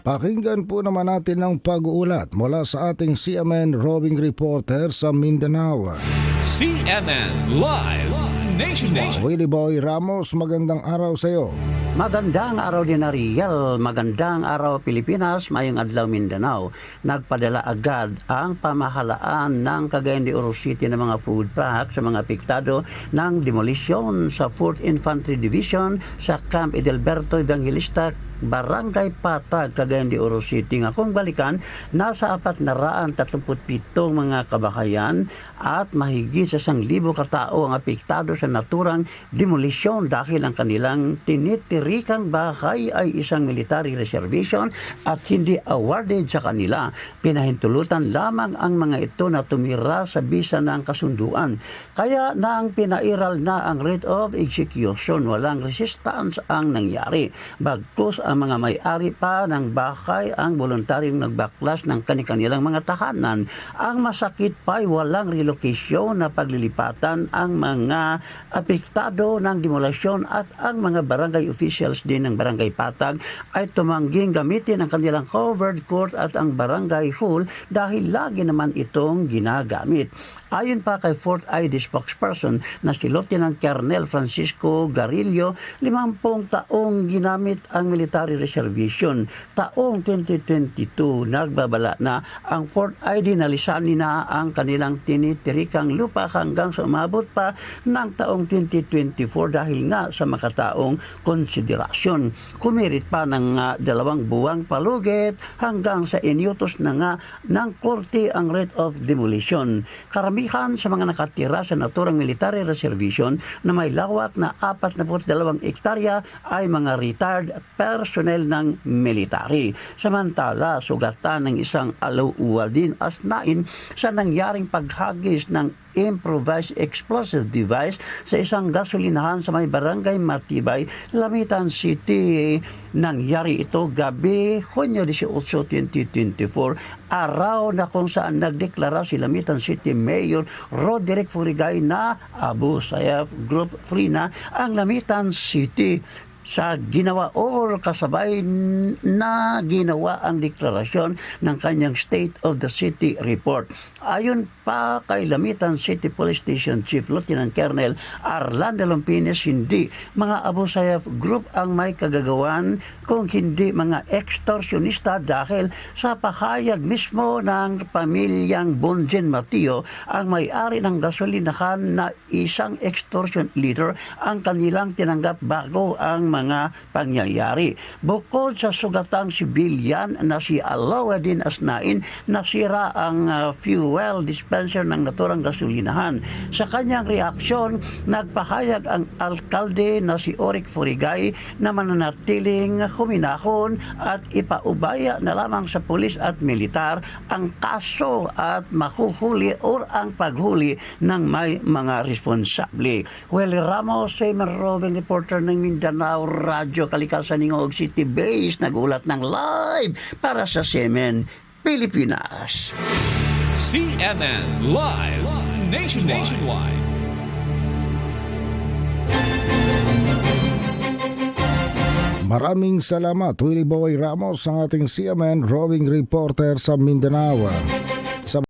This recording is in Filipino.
Pakinggan po naman natin ang pag-uulat mula sa ating CMN roving reporter sa Mindanao. CNN Live Nationwide. Willie Boy Ramos, magandang araw sa iyo. Magandang araw din na Riel, magandang araw Pilipinas, mayong adlaw Mindanao. Nagpadala agad ang pamahalaan ng Cagayan de Oro City ng mga food pack sa mga apektado ng demolisyon sa 4th Infantry Division sa Camp Edelberto Evangelista Barangay Patag, Cagayan de Oro City. Nga kung balikan, nasa apat na raan 37 mga kabakayan at mahigit sa isang libo katao ang apektado sa naturang demolisyon dahil ang kanilang tinitirikang bahay ay isang military reservation at hindi awarded sa kanila. Pinahintulutan lamang ang mga ito na tumira sa bisa ng kasunduan. Kaya nang pinairal na ang rate of execution, walang resistance ang nangyari. Bagkus ang mga may-ari pa ng bahay ang voluntaryong nagbaklas ng kanilang mga tahanan. Ang masakit pa ay walang relocation na paglilipatan ang mga apektado ng demolasyon at ang mga barangay officials din ng barangay Patag ay tumangging gamitin ang kanilang covered court at ang barangay hall dahil lagi naman itong ginagamit. Ayon pa kay Fort ID spokesperson na si Lieutenant Colonel Francisco Garillo, 50 taong ginamit ang military reservation. Taong 2022, nagbabala na ang Fort ID nalisanin na ang kanilang tinitirikang lupa hanggang sa umabot pa ng taong 2024 dahil nga sa makataong konsiderasyon. Kumirit pa ng ah, dalawang buwang palugit hanggang sa inyutos na nga ng korte ang rate of demolition. Karamihan sa mga nakatira sa naturang military reservation na may lawak na 42 ektarya ay mga retired personnel ng military. Samantala, sugatan ng isang alauwa din asnain sa nangyaring paghagis ng improvised explosive device sa isang gasolinahan sa may barangay Matibay, Lamitan City. Nangyari ito gabi, Hunyo 18, 2024, araw na kung saan nagdeklara si Lamitan City Mayor Roderick Furigay na Abu Sayyaf Group Free na ang Lamitan City sa ginawa or kasabay na ginawa ang deklarasyon ng kanyang State of the City report. Ayon pa kay Lamitan City Police Station Chief Lieutenant Colonel Arlando Lompines, hindi mga Abu Sayyaf Group ang may kagagawan kung hindi mga extorsionista dahil sa pahayag mismo ng pamilyang Bonjen Matio ang may-ari ng gasolinahan na isang extortion leader ang kanilang tinanggap bago ang mga pangyayari. Bukod sa sugatang sibilyan na si Alawedin Asnain, nasira ang uh, fuel dispenser ng naturang gasolinahan. Sa kanyang reaksyon, nagpahayag ang alkalde na si Oric Furigay na mananatiling huminahon at ipaubaya na lamang sa pulis at militar ang kaso at mahuhuli or ang paghuli ng may mga responsable. Well, Ramos, Seymour Roving Reporter ng Mindanao Radyo Kalikasan ng Og City Base, nagulat ng live para sa Semen, Pilipinas. CNN Live Nationwide. Nationwide. Maraming salamat Willie Boy Ramos ang ating CMN roving reporter sa Mindanao.